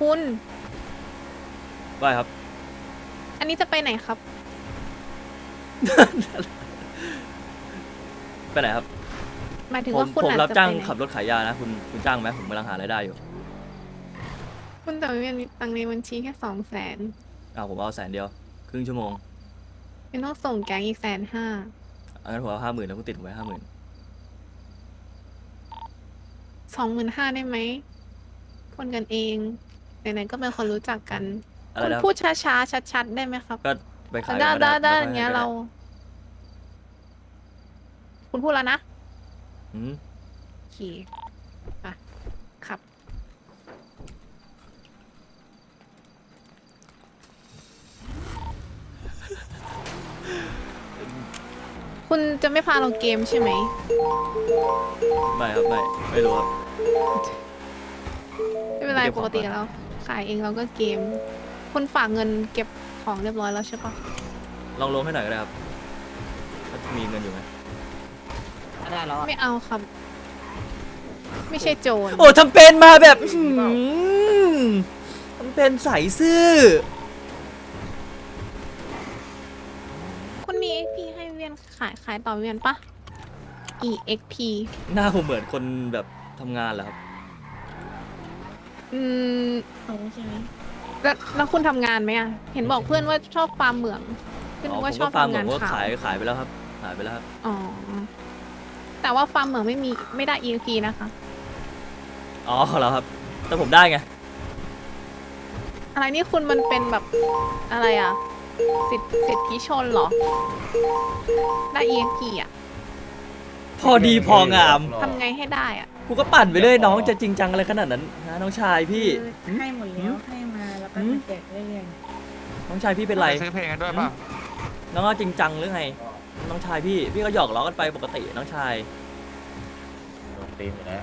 คุณ ว่าครับ อันนี้จะไปไหนครับ ไปไหนครับ หมายถึงผมว่าคุณผมอาจรับจะจ้างไปไหนขับรถขายยานะ คุณคุณจ้างไหมผมกำลังหารายได้อยู่คุณแต่ไม่มีตังค์ในบัญชีแค่สองแสนอ้าวผมเอาแสนเดียว ครึ่งชั่วโมงเป็นต้องส่งแก๊งอีกแสนห้าอันนั้นผมเอาห้าหมื่นแล้วคุณติดผมไว้ห้าหมื่นสองหมื่นห้าได้ไหมคนกันเอง ไหนๆก็เป็นคนรู้จักกันอะไรคุณนะครับพูดช้าๆชัดๆได้ไหมครับก็ไปขายได้กันได้ก็ได้ม่อย่างเงี้ยก็ได้เรา คุณพูดแล้วนะอืมโอเคอะครับ คุณจะไม่พาเราเกมใช่ไหม ไม่ครับไม่ไม่รู้ครับ ไม่เป็นไรเก็บขปองกติก่อนเรา ขายเองเราก็เกม คุณฝากเงินเก็บของเรียบร้อยแล้วใช่ปะลองลงให้หน่อยก็ได้ครับถ้ามีเงินอยู่ไหมได้แล้วอะไม่เอาครับ ไม่ใช่โจรโอ้ทำเป็นมาแบบอื้อหือทำเป็นใส่ซื่อ คุณมี XP ให้เวียนขายขายต่อเวียนปะ EXP หน้าผมเหมือนคนแบบทำงานเหรอครับ อืมเอาใช่ไหมแล้วแล้วคุณทำงานไหมอะ เห็นบอกเพื่อนว่าชอบฟาร์มเหมืองเพื่อนอ๋อว่าผมชอก็บฟาร์มทำผงานมก็ขาวขายขายไปแล้วครับขายไปแล้วครับอ๋อ แต่ว่าฟาร์มเหมืองไม่มีไม่ได้ EXP นะคะ อ๋อแล้วครับ แต่ผมได้ไงอะไรนี่คุณมันเป็นแบบอะไรอะ สิทธิสิทธิชนเหรอ ได้ EXP อะพอดีพองาม ทำไงให้ได้อะ กูก็ปั่นไปเรื่อยน้องจะจริงจังอะไรขนาดนั้นฮะน้องชายพี่ คือให้หมดแล้วให้มาแล้วก็หืม มาแจกเรื่อยน้องชายพี่เป็นไร ซื้อเพลงกันด้วยป่ะน้องก็จริงจังหรือไง น้องชายพี่ พี่ก็หยอกล้อกันไปปกติน้องชาย โดนตีนอยู่แล้ว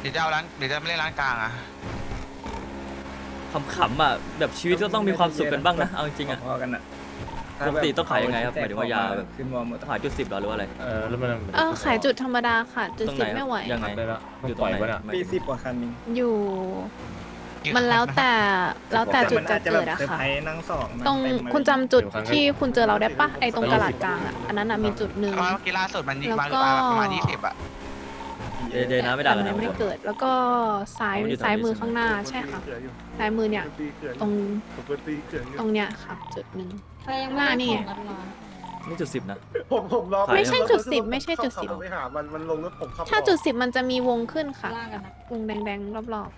เดี๋ยวจะเอาร้านเดี๋ยวจะไม่เล่นร้านกลางอะขำๆอะแบบชีวิตก็ต้องมีความสุขกันบ้างนะเอาจริงๆอะพอๆกันอะ ปกติต้องขายยังไงครับหมายถึงว่ายาแบบ ขึ้นวอร์มหมดต้องหาจุดสิบเหรอหรือว่าอะไรเออแล้วมันเออขายจุดธรรมดาค่ะ จุดตรงสิไหนบคไม่รับไหว ยังไงได้แล้วอยู่ตปรล่งอยไหนปะเนี่ยไม่ปีสิบกว่าคันเองอยู่กี่มันแล้วแต่แล้วแต่จุดจะอาจจะเกิแบดบอะเซอร์ค่ะไพรส์นั่งสองนั่งตรงเต็มเลยคุณจำจุดที่คุณเจอเราได้ปะไอตรงกระดาษกลางอะอันนั้นอะมีจุดหนึ่งเมื่อกี้ล่าสุดมันยิงมาแล้วก็ ประมาณยี่สิบอะ เดยวเดยวนะไม่ด่ากันแต่นะมันไม่เกิด แล้วก็ซ้ายอ๋อมันอยู่แถวนี้ ซ้ายมือใช่ไหมข้างหน้าใช่ค่ะ ซ้ายมือเนี่ย ตรงตรงเนี้ยค่ะ จุดหนึ่งๆใครยังหน้านี่ไงของร้อนนี่จุดสิบนะ ผมผมรอขายไม่ใช่จุดสิบไม่ใช่จุดสิบ ขัไปหามันมันลงรถผมขับถ้าจุดสิบมันจะมีวงขึ้นค่ะล่างกันนะ วงแดงๆ รอบ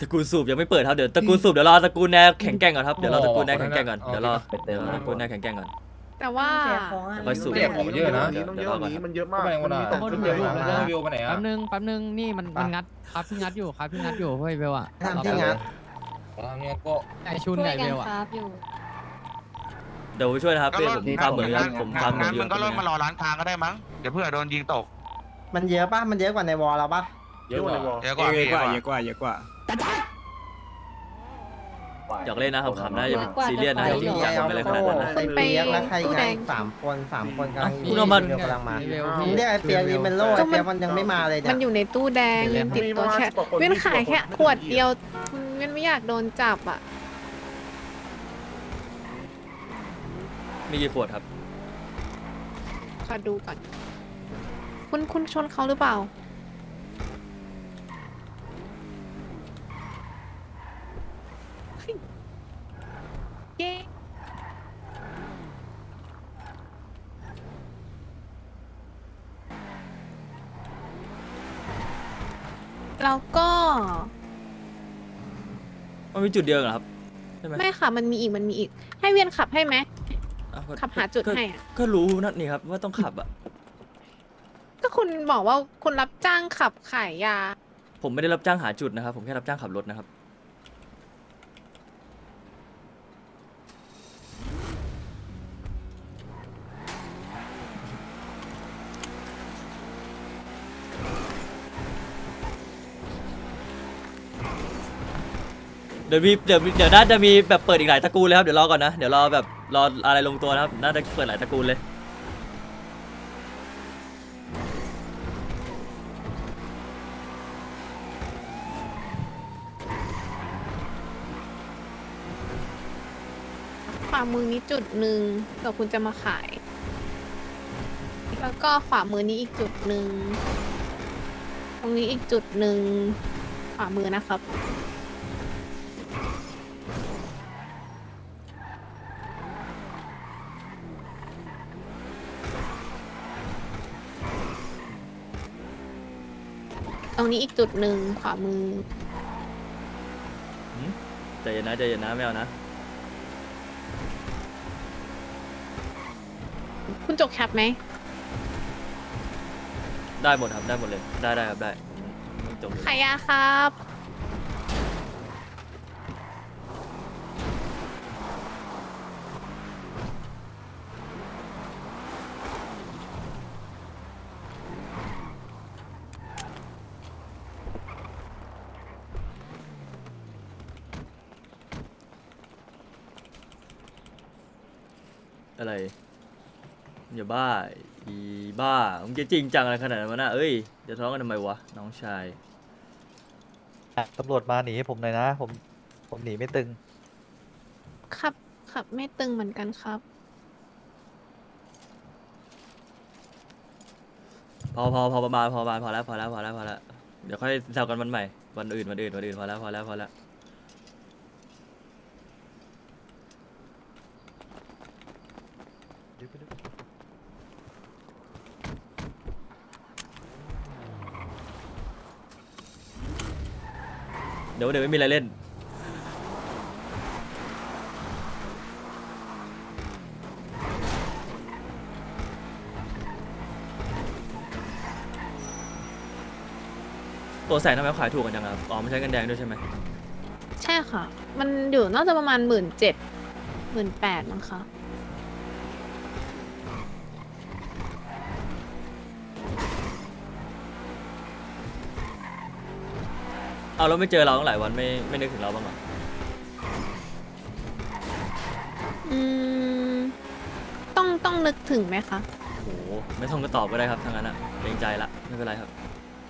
ตระกูลสูบยังไม่เปิดครับเดี๋ยวตระกูลสูบเดี๋ยวรอตระกูลแนวแข็งแกร่งก่อนครับเดี๋ยวรอตระกูลแนวแข็งแกร่งก่อนเดี๋ยวรอเดี๋ยวรอตระกูลแนวแข็งแกร่งก่อนๆ แต่ว่า เสียของอะ ค่อยสูบเรียกของมันเยอะนะนี้ต้องเยอะกว่านี้มันเยอะมากก็ไปวันมีน่ะแต่คนจุดเดียวไหนนะวิวไปไหนอะ แป๊บนึงแป๊บนึงนี่มันมันงัดครับพี่งัดอยู่ครับพี่งัดอยู่เฮ้ยเบลอะทำที่งัดทำเนี่ยก็ ไอชุนช่วไอยกัเบนลอะครับอยู่เดี๋ยวผมช่วยนะครับก็เดี๋ยวรผถมฟาร์มเหมือนกันผมฟาร์มเหมือนงั้นอยู่มึงก็รถมารอร้านกลางก็ได้มั้ง เดี๋ยวเพื่อโดนยิงตก มันเยอะป่ะมันเยอะกว่าในวอลเราป่ะเยอะกว่าเดี๋ยวก่อนเยพี่อะกว่าก่อนเยอะกว่าเยอะกว่า อยากเล่นนะครับขำๆนะอย่าซีเรียสนะอย่าจริงจังไปเลยขนาดนั้นนะคุณไปตู้แดงสามคนสามคนกำลังคุณเอามา เดียวกำลังมาเบลผมพี่ เรียกไอ้เปียกรีเมนโลไอ้เปียกมันยังไม่มาเลยเนี่มัย นอยู่ในตู้แดงยังติดตัวแค่เว้นขายแค่ขวดเดียวเว้นไม่อยากโดนจับอะ มีกี่ขวดครับ ขอดูก่อน คุณคุณชนเขาหรือเปล่า เฮ้ยเย้แล้วก็ มันมีจุดเดียวเหรอครับ ใช่ไหมไม่ค่ะ มันมีอีกมันมีอีก ให้เวียนขับให้ไหมอ้าวก็ขับหาจุดก็ให้อะก็รู้นั่นนี่ครับว่าต้องขับอะ ก็คุณบอกว่าคุณรับจ้างขับขายยา ผมไม่ได้รับจ้างหาจุดนะครับ ผมแค่รับจ้างขับรถนะครับ เดี๋ยวมีเดี๋ยวเดี๋ยวน่าจะมีแบบเปิดอีกหลายตระกูลเลยครับเดี๋ยวรอก่อนนะเดี๋ยวรอแบบรออะไรลงตัวนะครับน่าจะเปิดหลายตระกูลเลยขวามือนี้จุดหนึ่งเดี๋ยวคุณจะมาขาย แล้วก็ขวามือนี้อีกจุดหนึ่ง ตรงนี้อีกจุดหนึ่งขวามือนะครับ ตรงนี้อีกจุดหนึ่งขวามือ ใจเย็นนะใจเย็นนะไม่เอานะ คุณจกแคปไหม ได้หมดครับได้หมดเลย ได้ได้ครับได้ไม่จบเลยขายยาครับอะไรอย่า บ้า อีบ้ามึงจะจริงจังอะไรขนาดนั้นวะน่ะเอ้ยจะท้องกันทำไมวะน้องชาย ตำรวจมาหนีให้ผมหน่อยนะ ผมผมหนีไม่ตึง ครับครับไม่ตึงเหมือนกันครับ พอพอพอประมาณพอประมาณพอแล้วพอแล้วพอแล้วพอแล้วเดี๋ยวค่อยแซวกันวันใหม่วันอื่นวันอื่นวันอื่นพอแล้วพอแล้วพอแล้ว เดี๋ยวเดี๋ยวไม่มีอะไรเล่น ตัวแสงทำไมขายถูกกันจังครับ อ๋อไม่ใช่กันแดงด้วยใช่ไหมใช่ค่ะ มันอยู่น่าจะประมาณหมื่นเจ็ดหมื่นแปดมั้งคะ เอาแล้วไม่เจอเราตั้งหลายวันไม่ไม่นึกถึงเราบ้างเหรออืม ต้องต้องนึกถึงไหมคะโอ้โหไม่ต้องก็ตอบก็ได้ครับทั้งนั้นอะเกรงใจละไม่เป็นไรครับ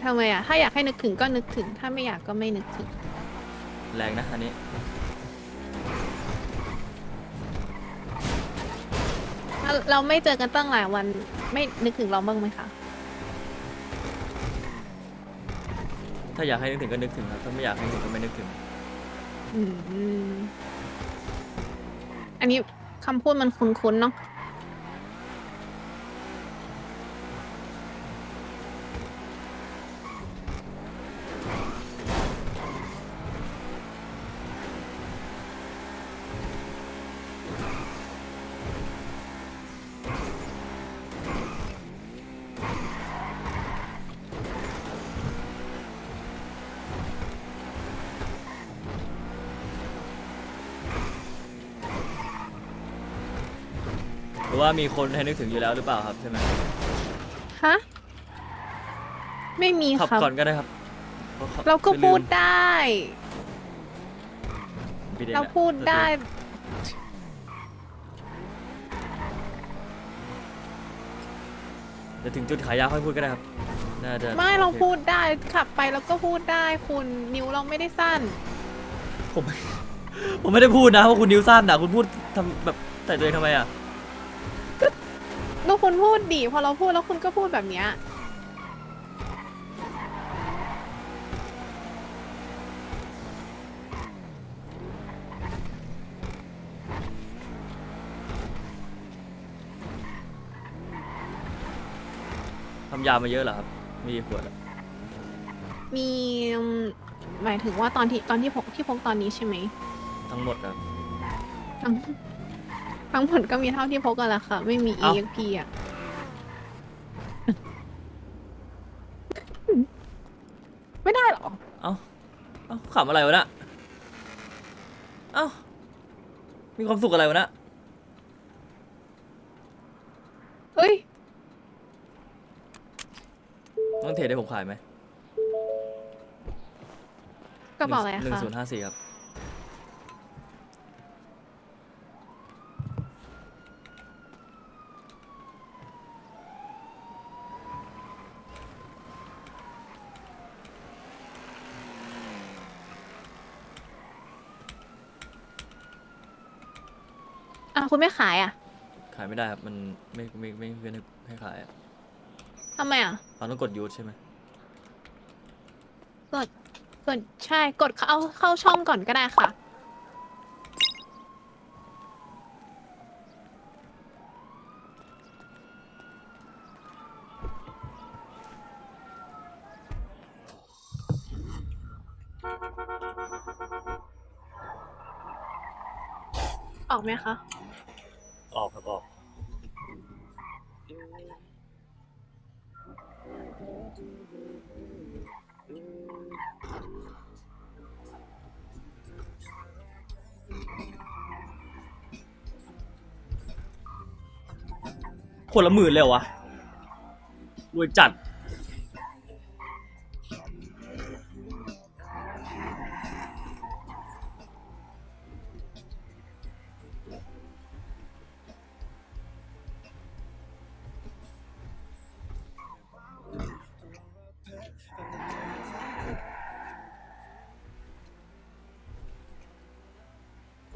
ทำไมอะ ถ้าอยากให้นึกถึงก็นึกถึง ถ้าไม่อยากก็ไม่นึกถึง แรงนะอันนี้เราเราไม่เจอกันตั้งหลายวัน ไม่นึกถึงเราบ้างไหมคะ ถ้าอยากให้นึกถึงก็นึกถึงครับ ถ้าไม่อยากให้นึกถึงก็ไม่นึกถึง อืมอันนี้คำพูดมันคุ้นๆเนาะ รือว่ามีคนให้นึกถึงอยู่แล้วหรือเปล่าครับใช่ไหมฮะไม่มีขับครับ ก่อนก็ได้ครับพะขเราก็ไม่ลืมพูดได้ผิองเราอะพูดได้ เดี๋ยวถึงจุดขายยาค่อยพูดก็ได้ครับน่าจะไม่เราโอคพูดได้ขับไปแล้วก็พูดได้คุณนิ้วเราไม่ได้สั้น ผมไม่ผมไม่ได้พูดนะว่าคุณนิ้วสั้นนะคุณพูดทำแบบใส่ตัวเองทำไมอะ แล้วคุณพูดดีพอเราพูดแล้วคุณก็พูดแบบเนี้ยทำยามาเยอะเหรอครับ มีกี่ขวดอะมีอืมหมายถึงว่าตอนที่ตอนที่พกที่พกตอนนี้ใช่ไหมทั้งหมดครับ ทั้ง ทั้งหมดก็มีเท่าที่พกกันแหละค่ะ ไม่มี เอ้า EXP อะ ไม่ได้เหรอ เอ้า เอ้าขำอะไรวะน่ะเอ้า มีความสุขอะไรวะน่ะเฮ้ยต้องเทรดให้ผมขายไหมกระเป๋าอะไรหนึ่งคะศูนย์ห้าสี่ครับ คุณไม่ขายอะขายไม่ได้ครับมันไม่ไม่ไม่ไม่ให้ให้ขายอะทำไมอะ เราต้องกดยูทใช่ไหมกดกดใช่กดเข้าเข้าช่องก่อนก็ได้ค่ะ ออกไหมคะ คนละหมื่นเลยวะรวยจัด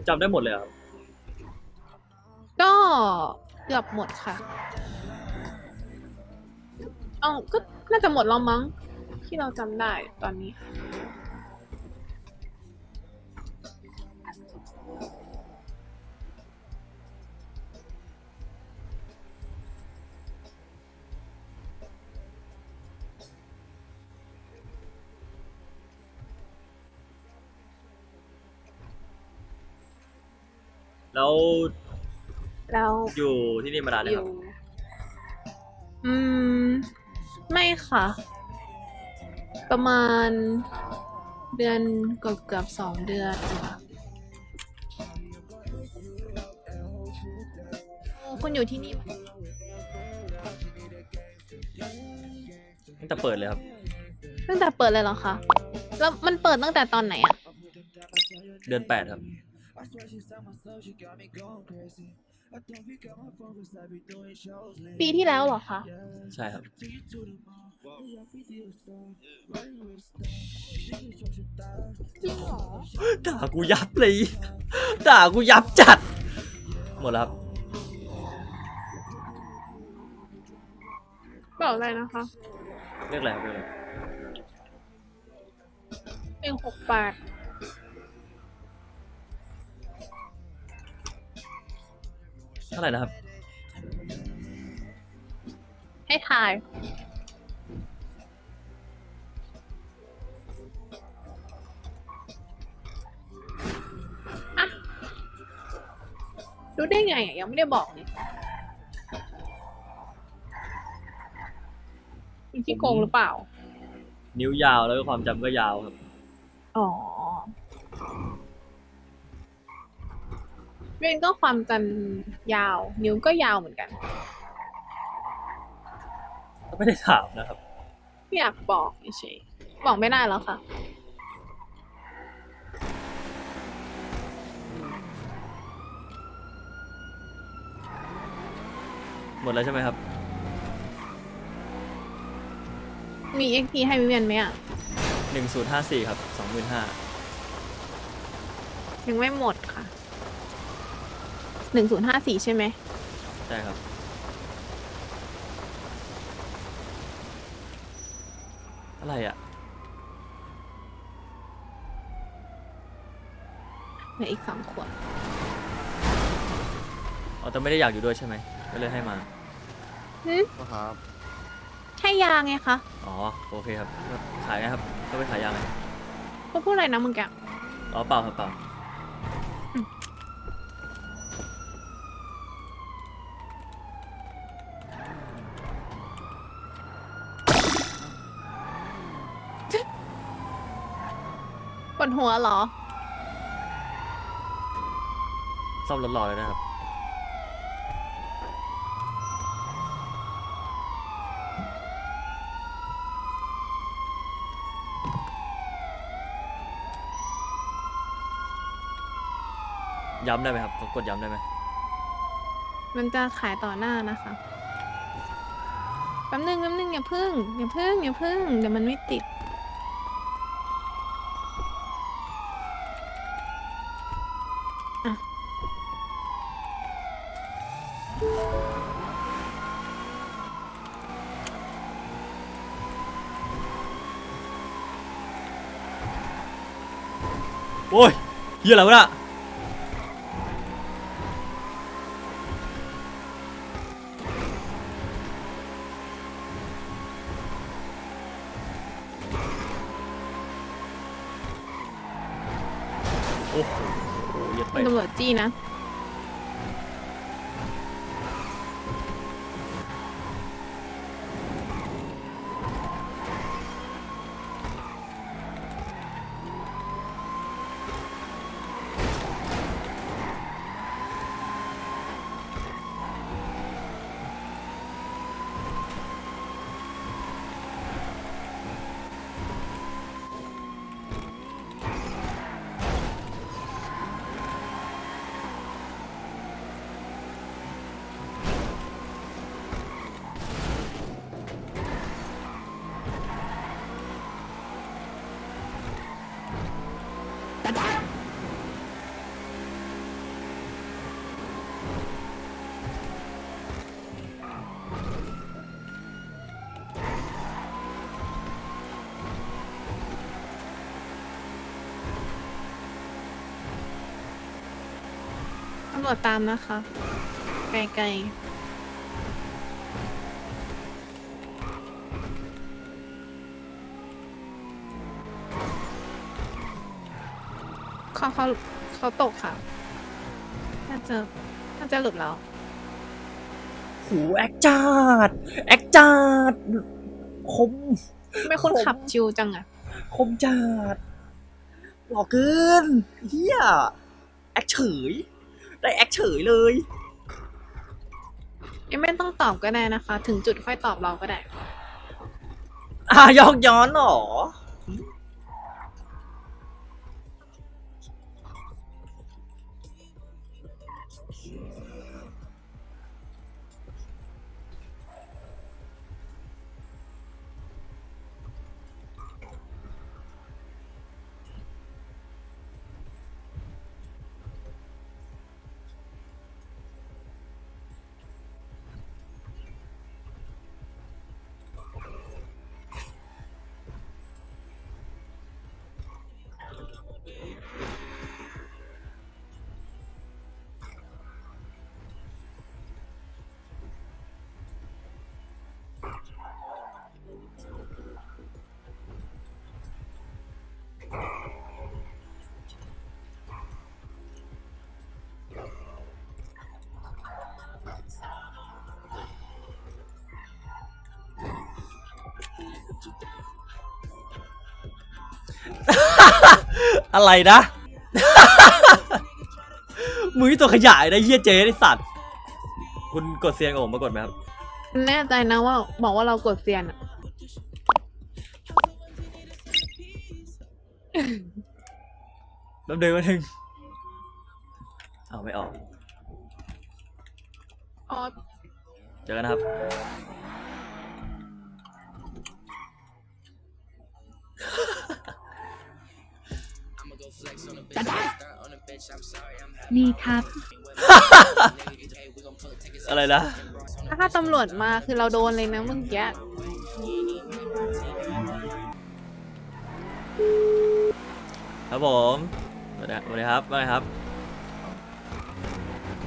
จำได้หมดเลยเหรอครับ ก็ กือบหมดค่ะ เอาก็น่าจะหมดแล้วมั้ง ที่เราจำได้ตอนนี้ อยู่ที่นี่มานานอเลยครัยู่บอืม ไม่ค่ะ ประมาณ เดือนเกือบเกือบๆสองเดือนค่ะโอ้คุณอยู่ที่นี่ตั้งแต่เปิดเลยครับ ตั้งแต่เปิดเลยเหรอคะ แล้วมันเปิดตั้งแต่ตอนไหนอะ เดือนแปดครับ ปีที่แล้วเหรอคะ ใช่ครับจริงเหรอ ด่ากูยับเลย ด่ากูยับจัด หมดแล้วครับเปล่าอะไรนะคะ เรียกอะไรครับเรียกอะไรเองหกแปด เท่าไหร่นะครับ ให้ทายอะรู้ได้ไงอะ ยังไม่ได้บอกเลยมีที่โกงหรือเปล่า นิ้วยาวแล้วก็ความจำก็ยาวครับ อ๋อ เรนก็ความจำยาว นิ้วก็ยาวเหมือนกัน ก็ไม่ได้ถามนะครับ ไม่อยากบอกเฉยๆบอกไม่ได้แล้วค่ะ หมดแล้วใช่ไหมครับ มีเอ็กพีให้วิเวียนไหมอะ หนึ่งศูนย์ห้าสี่ครับสองหมื่นห้า ยังไม่หมดค่ะ หนึ่งศูนย์ห้าสี่ใช่ไหม ใช่ครับ อะไรอะ เหลืออีกสองขวด อ๋อแต่ไม่ได้อยากอยู่ด้วยใช่ไหมก็เลยให้มาครับใช่ยาไงคะอ๋อ โอเคครับก็ขายไงครับ ก็ไปขายยางไงก็พูดอะไรนะมึงแกอ๋อเปล่าครับเปล่า ปวดหัวเหรอ ซ่อมรถรอเลยนะครับ ย้ำได้ไหมครับเขากดย้ำได้ไหมมันจะขายต่อหน้านะคะ แป๊บนึงแป๊บนึงอย่าพึ่งอย่าพึ่งอย่าพึ่งเดี๋ยวมันไม่ติด โอ้ยเฮียอะไรวะน่ะโอ้โหเหี้ยัดไปคุณตำรวจจี้นะำรวจตามนะคะ ไกลๆเขาเขาเขาตกค่ะน่าจะน่าจะหลุดแล้วหูแอคจัดแอคจัดคมไม่คุณขับชิวจังอะคมจัดหล่อเกินเฮียแอคเฉย ได้แอคเฉยเลย ยังไม่ต้องตอบก็ได้นะคะ ถึงจุดค่อยตอบเราก็ได้ อะยอกย้อนเหรอ อะไรนะ มึงนี่ตัวขยายนะเฮียเจ๊ไอสัตว์ คุณกดเซียนกับผมมากดไหมครับแน่ใจนะว่าบอกว่าเรากดเซียนอะแป๊บนึงแป๊บนึงเอาไม่ออก อ๋อเจอกันนะครับ นี่ครับ อะไรนะถ้าตำรวจมาคือเราโดนเลยนะเมื่อกี้ครับผมสวัสดีสวัสดีครับว่าไงครับ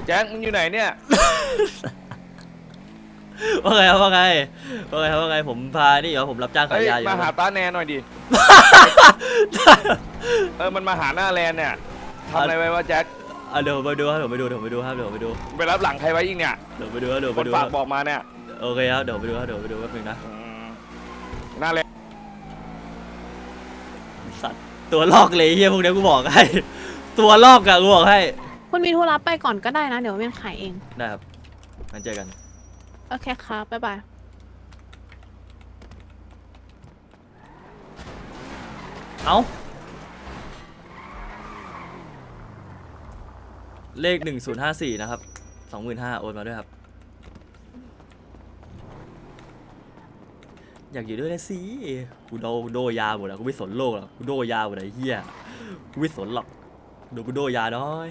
แจ็คมึงอยู่ไหนเนี่ย ว่าไงครับว่าไงว่าไงครับว่าไงผมพานี่เหรอผมรับจ้างขาเฮ้ยยยาอยู่มาหาตาแนนหน่อยดิ เออ มันมาหาหน้าแลนเนี่ยทำอะไรไว้วะแจ็คอะเดี๋ยวผมไปดูครับเดี๋ยวผมไปดูเดี๋ยวผมไปดูครับเดี๋ยวผมไปดูไปรับหลังใครไว้อีกเนี่ย เดี๋ยวผมไปดูครับเดี๋ยวผมคไปนดูฝาคกรับบอกมาเนี่ยโอเคครับเดี๋ยวผมไปดูครับเดี๋ยวผมไปดูแป๊บนึงนะอืมหน้าแลนสัตว์ตัวลอกเลยเฮียพวกเนี้ยกูบอกให้ ตัวลอกอะกูบอกให้คุณมีธุระไปก่อนก็ได้นะ เดี๋ยวเวียนขายเอง ได้ครับงั้นเจอกัน โอเคครับบ๊ายบาย เอ้า เลขหนึ่งศูนย์ห้าสี่นะครับสองหมื่นห้าโอนมาด้วยครับ อยากอยู่ด้วยนะสิกูโดโดยาหมดอะกูไม่สนโลกหรอกกูโดยาหมดอะไอ้เหี้ยกูไม่สนหรอกดูกูโดยาน้อย